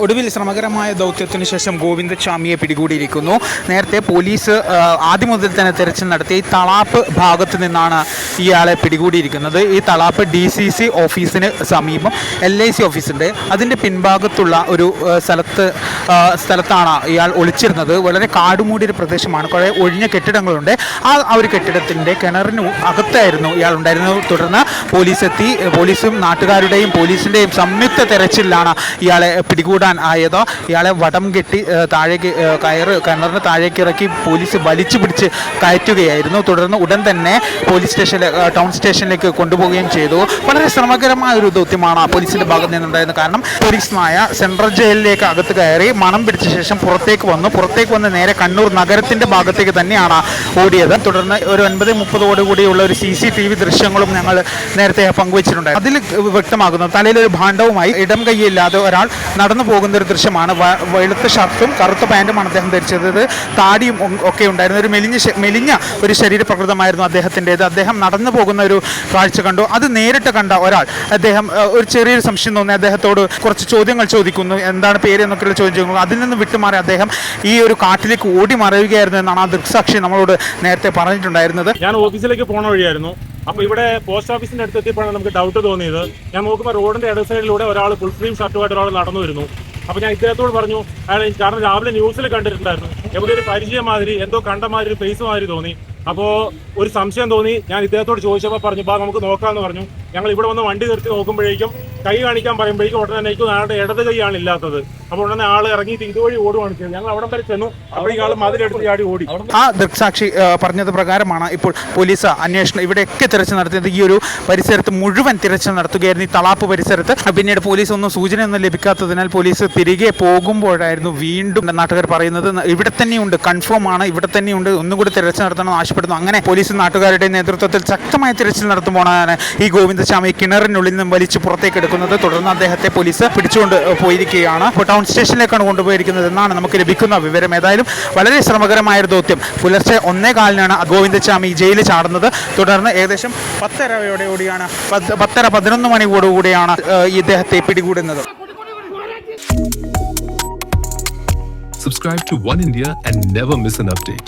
ഒടുവിൽ ശ്രമകരമായ ദൗത്യത്തിനു ശേഷം ഗോവിന്ദസ്വാമിയെ പിടികൂടിയിരിക്കുന്നു. നേരത്തെ പോലീസ് ആദ്യം മുതൽ തന്നെ തെരച്ചിൽ നടത്തി. ഈ തളാപ്പ് ഭാഗത്ത് നിന്നാണ് ഇയാളെ പിടികൂടിയിരിക്കുന്നത്. ഈ തളാപ്പ് ഡി സി സി ഓഫീസിന് സമീപം എൽ ഐ സി ഓഫീസിന്റെ അതിന്റെ പിൻഭാഗത്തുള്ള ഒരു സ്ഥലത്ത് സ്ഥലത്താണ് ഇയാൾ ഒളിച്ചിരുന്നത്. വളരെ കാടുമൂടിയൊരു പ്രദേശമാണ്. കുറേ ഒഴിഞ്ഞ കെട്ടിടങ്ങളുണ്ട്. ആ ഒരു കെട്ടിടത്തിന്റെ കിണറിന് അകത്തായിരുന്നു ഇയാൾ ഉണ്ടായിരുന്നത്. തുടർന്ന് പോലീസ് എത്തി. പോലീസും നാട്ടുകാരുടെയും പോലീസിന്റെയും സംയുക്ത തെരച്ചിലാണ് ഇയാളെ പിടികൂടാൻ ആയതോ ഇയാളെ വടം കെട്ടി താഴേക്ക് കയറ് കിണറിന് താഴേക്ക് ഇറക്കി പോലീസ് വലിച്ചു പിടിച്ച് കയറ്റുകയായിരുന്നു. തുടർന്ന് ഉടൻ തന്നെ പോലീസ് സ്റ്റേഷനിലെ ടൗൺ സ്റ്റേഷനിലേക്ക് കൊണ്ടുപോവുകയും ചെയ്തു. വളരെ ശ്രമകരമായ ഒരു ദൗത്യമാണ് പോലീസിന്റെ ഭാഗത്ത് നിന്നുണ്ടായിരുന്നത് കാരണം പോലീസ് നായ സെൻട്രൽ ജയിലിലേക്ക് അകത്ത് കയറി മണം പിടിച്ച ശേഷം പുറത്തേക്ക് വന്നു. പുറത്തേക്ക് വന്ന് നേരെ കണ്ണൂർ നഗരത്തിന്റെ ഭാഗത്തേക്ക് തന്നെയാണ് ഓടിയത്. തുടർന്ന് ഒരു ഒൻപത് മുപ്പതോട് കൂടിയുള്ള ഒരു സി സി ടി വി ദൃശ്യങ്ങളും ഞങ്ങൾ നേരത്തെ പങ്കുവച്ചിട്ടുണ്ട് അതിൽ വ്യക്തമാകുന്നത് തലയിൽ ഒരു ഭാണ്ഡവുമായി ഇടം കൈയില്ലാതെ ഒരാൾ നടന്നു പോകുന്ന ഒരു ദൃശ്യമാണ് വെളുത്ത ഷർട്ടും കറുത്ത പാന്റുമാണ് അദ്ദേഹം ധരിച്ചത്. താടിയും ഒക്കെ ഉണ്ടായിരുന്നു. ഒരു മെലിഞ്ഞ മെലിഞ്ഞ ഒരു ശരീരപ്രകൃതമായിരുന്നു അദ്ദേഹത്തിന്റെത്. അദ്ദേഹം നടന്നു പോകുന്ന ഒരു കാഴ്ച കണ്ടു. അത് നേരിട്ട് കണ്ട ഒരാൾ അദ്ദേഹം ഒരു ചെറിയൊരു സംശയം തോന്നി. അദ്ദേഹത്തോട് കുറച്ച് ചോദ്യങ്ങൾ ചോദിക്കുന്നു. എന്താണ് പേര് എന്നൊക്കെയുള്ള ചോദ്യം അതിൽ നിന്ന് വിട്ടുമാറി അദ്ദേഹം ഈ ഒരു കാട്ടിലേക്ക് ഓടി മറയുകയായിരുന്നു എന്നാണ് ആ ദൃക്സാക്ഷി നമ്മളോട് നേരത്തെ പറഞ്ഞിട്ടുണ്ടായിരുന്നത്. ഞാൻ ഓഫീസിലേക്ക് പോണ വഴിയായിരുന്നു. അപ്പൊ ഇവിടെ പോസ്റ്റ് ഓഫീസിന്റെ അടുത്ത് എത്തിയപ്പോഴാണ് നമുക്ക് ഡൗട്ട് തോന്നിയത്. ഞാൻ നോക്കുമ്പോൾ റോഡിന്റെ ഇട സൈഡിലൂടെ ഒരാൾ ഫുൾ ഫ്രീം ഷർട്ടുമായിട്ട് ഒരാൾ നടന്നു വരുന്നു. അപ്പൊ ഞാൻ ഇദ്ദേഹത്തോട് പറഞ്ഞു അയാൾ കാരണം രാവിലെ ന്യൂസിൽ കണ്ടിട്ടുണ്ടായിരുന്നു. എവിടെ ഒരു പരിചയം മാതിരി എന്തോ കണ്ട മാതിരി ഫേസ് മാതിരി തോന്നി. അപ്പോ ഒരു സംശയം തോന്നി. ഞാൻ ഇദ്ദേഹത്തോട് ചോദിച്ചപ്പോൾ പറഞ്ഞു ബാ നമുക്ക് നോക്കാമെന്ന് പറഞ്ഞു. ഞങ്ങൾ ഇവിടെ വന്ന് വണ്ടി നിർത്തി നോക്കുമ്പോഴേക്കും കൈ കാണിക്കാൻ പറയുമ്പോഴേക്കും ഉടനെ തന്നെ എനിക്ക് ആളുടെ ഇടത് കൈയാണ് ഇല്ലാത്തത്. അപ്പോൾ ഉടനെ ആൾ ഇറങ്ങിയിട്ട് ഇതുവഴി ഓടുവാണ് ചെയ്തത്. ഞങ്ങൾ അവിടെ വരെ ചെന്നു. അപ്പോഴേക്കും ആൾ മതിലെടുത്ത് ചാടി ഓടി. ആ ദൃക്സാക്ഷി പറഞ്ഞത് പ്രകാരമാണ് ഇപ്പോൾ പോലീസ് അന്വേഷണം ഇവിടെയൊക്കെ തിരച്ചിൽ നടത്തിയത്. ഈ ഒരു പരിസരത്ത് മുഴുവൻ തിരച്ചിൽ നടത്തുകയായിരുന്നു. ഈ തളാപ്പ് പരിസരത്ത്. പിന്നീട് പോലീസ് ഒന്നും സൂചനയൊന്നും ലഭിക്കാത്തതിനാൽ പോലീസ് തിരികെ പോകുമ്പോഴായിരുന്നു വീണ്ടും നാട്ടുകാർ പറയുന്നത്. ഇവിടെ തന്നെയുണ്ട് കൺഫേം ആണ്. ഇവിടെ തന്നെയുണ്ട്. ഒന്നുകൂടി തിരച്ചിൽ നടത്തണം ആവശ്യപ്പെടുന്നു. അങ്ങനെ പോലീസ് നാട്ടുകാരുടെ നേതൃത്വത്തിൽ ശക്തമായ തിരച്ചിൽ നടത്തുമ്പോഴാണ് ഈ ഗോവിന്ദസ്വാമി കിണറിനുള്ളിൽ നിന്നും വലിച്ചു പുറത്തേക്ക് എടുക്കുന്നത് തുടർന്ന് അദ്ദേഹത്തെ പോലീസ് പിടിച്ചുകൊണ്ട് പോയിരിക്കുകയാണ്. ഇപ്പോൾ ടൗൺ സ്റ്റേഷനിലേക്കാണ് കൊണ്ടുപോയിരിക്കുന്നത് എന്നാണ് നമുക്ക് ലഭിക്കുന്ന വിവരം. ഏതായാലും വളരെ ശ്രമകരമായ ഒരു ദൗത്യം. പുലർച്ചെ ഒന്നേ കാലിനാണ് ഗോവിന്ദസ്വാമി ജയിലിൽ ചാടുന്നത്. തുടർന്ന് ഏകദേശം പത്തരയോടെയോടെയാണ് പത്തര പതിനൊന്ന് മണിയോടുകൂടിയാണ് ഇദ്ദേഹത്തെ പിടികൂടുന്നത്. Subscribe to One India and never miss an update.